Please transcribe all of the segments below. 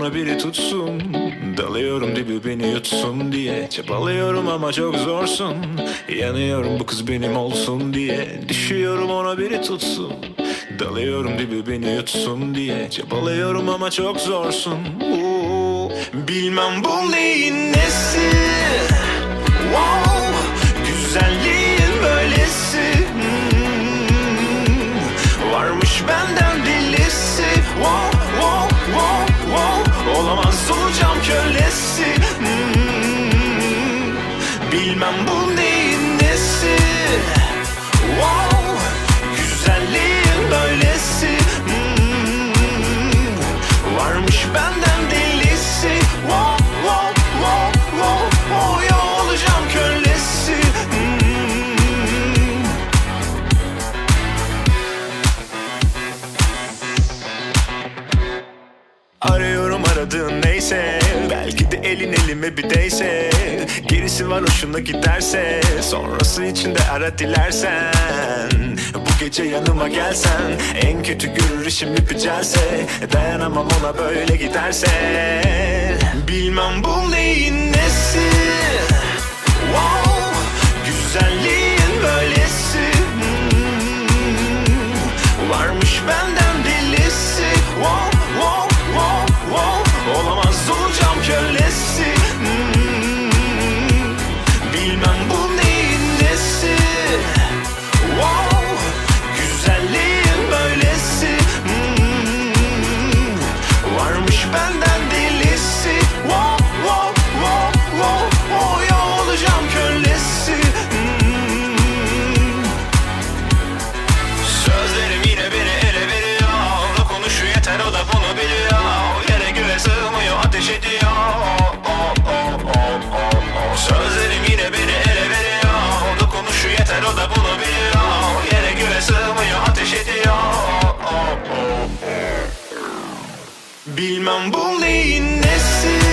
bana biri tutsun Dalıyorum dibi beni yutsun diye Çabalıyorum ama çok zorsun Yanıyorum bu kız benim olsun diye Düşüyorum ona biri tutsun Dalıyorum dibi beni yutsun diye Çabalıyorum ama çok zorsun Oo, Bilmem bu neyin nesi wow. Güzelliğin böylesi hmm. Varmış benden delisi wow. Mang mi bir deyse Gerisi var hoşuna giderse Sonrası içinde ara dilersen. Bu gece yanıma gelsen. En kötü görür işim ipicelse Dayanamam ona böyle giderse. Bilmem bu neyin nesi? Wow. Güzelliğin böylesi. Hmm, varmış ben Bilmem bu neyin nesi?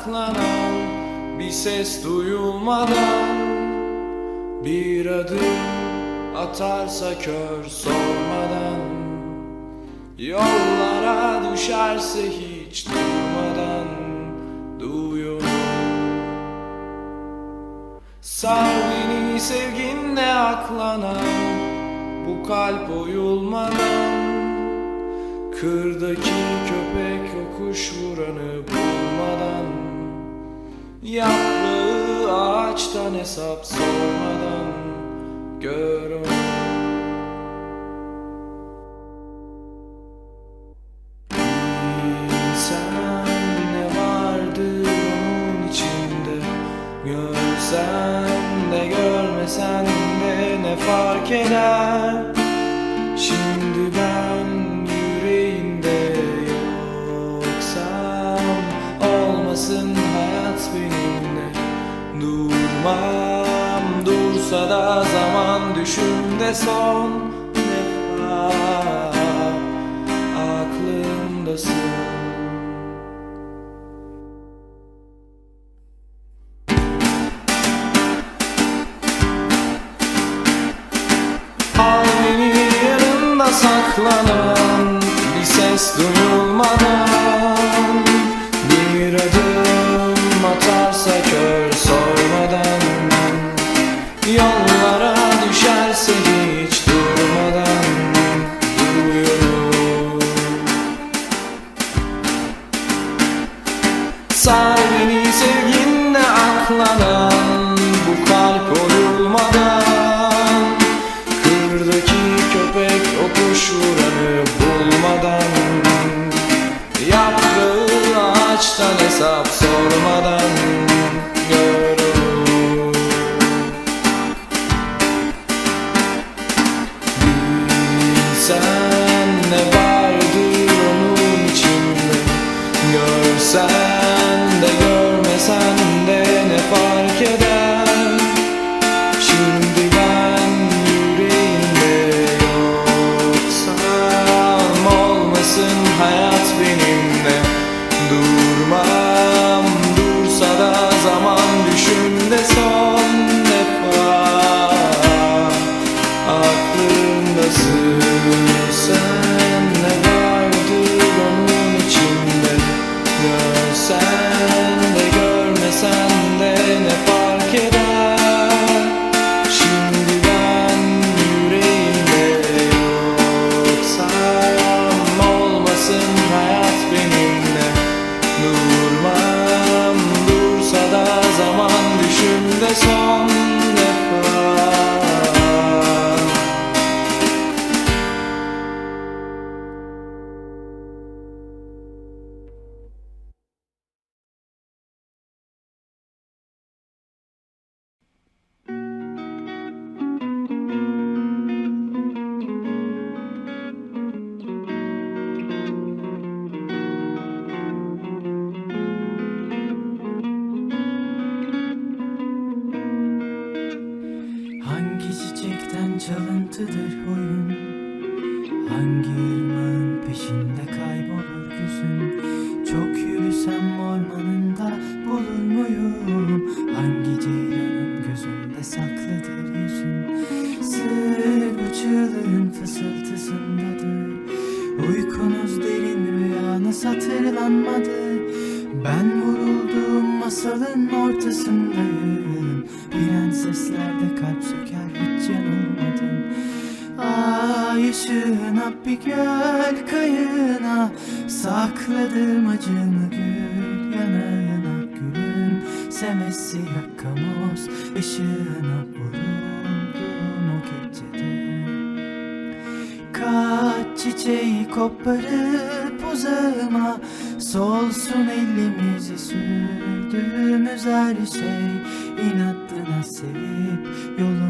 saklanan bir ses duyulmadan bir adım atarsa kör sormadan Yollara düşerse hiç durmadan Duyuyorum. Sar beni sevginle aklanan Bu kalp oyulmadan Kırdaki köpek yokuş vuranı bulmadan. Yaprağı ağaçtan hesap sormadan gör onu. Durmam dursa da zaman düşümde son defa. Aklımdasın. passar. som det skär 안길만 빛이 ışığına vuruldum o gecede. Kaç çiçeği koparıp uzağıma Solsun elimizi sürdüğümüz her şey. İnadına sevip yolumu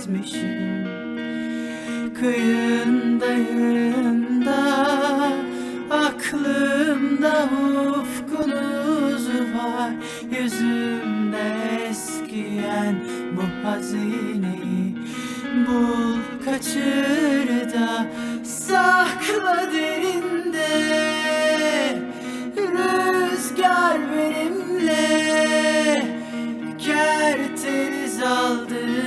çizmişim Kıyındayım da aklımda ufkunuz var. Yüzümde eskiyen bu hazineyi Bul kaçır da sakla derinde. Rüzgar benimle Kerteriz aldığım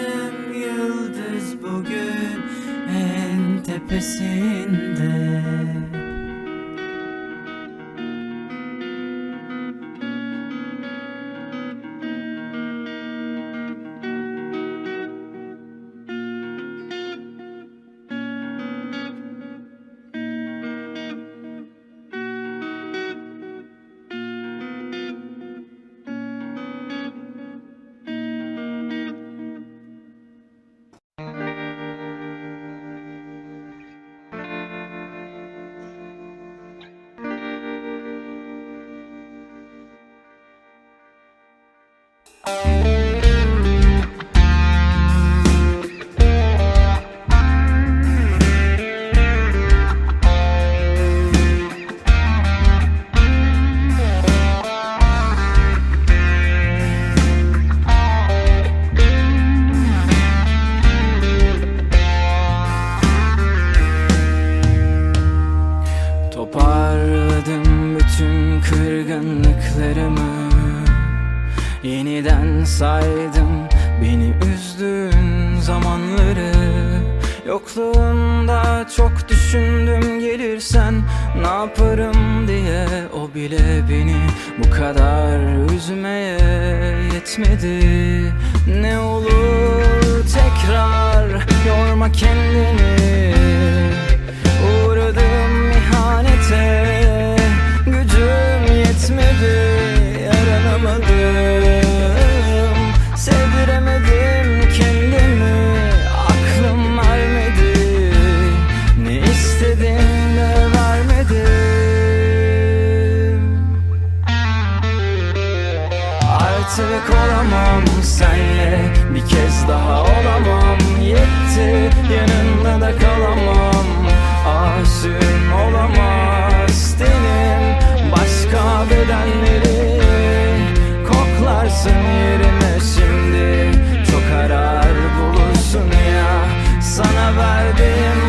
tepesinde Bye. Zamanları Yokluğunda çok düşündüm gelirsen ne yaparım diye. O bile beni bu kadar üzmeye yetmedi. Ne olur tekrar yorma kendini. Uğradım Artık olamam senle. Bir kez daha olamam. Yetti. Yanında da kalamam. Aşığın olamaz Tenim başka bedenleri Koklarsın yerime şimdi. Çok arar bulursun ya. Sana verdiğim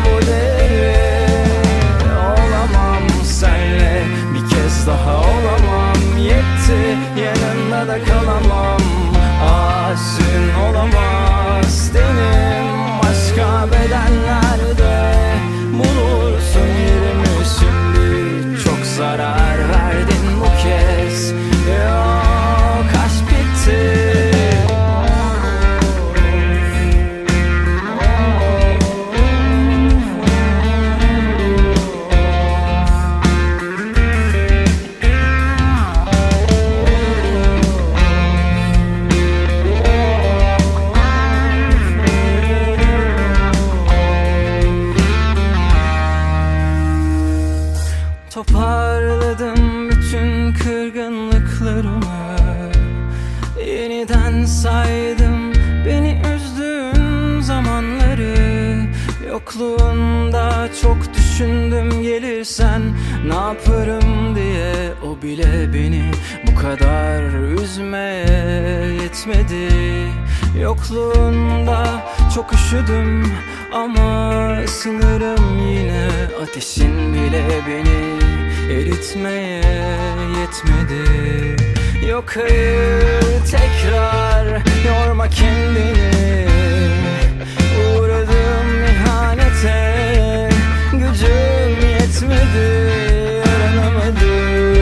Yokluğunda çok düşün düşündüm gelirsen Ne yaparım diye. O bile beni bu kadar üzmeye yetmedi. Yokluğunda çok üşüdüm ama ısınırım yine. Ateşin bile beni eritmeye yetmedi. Yok hayır tekrar yorma kendini. Uğradım Gücüm yetmedi Yaranamadım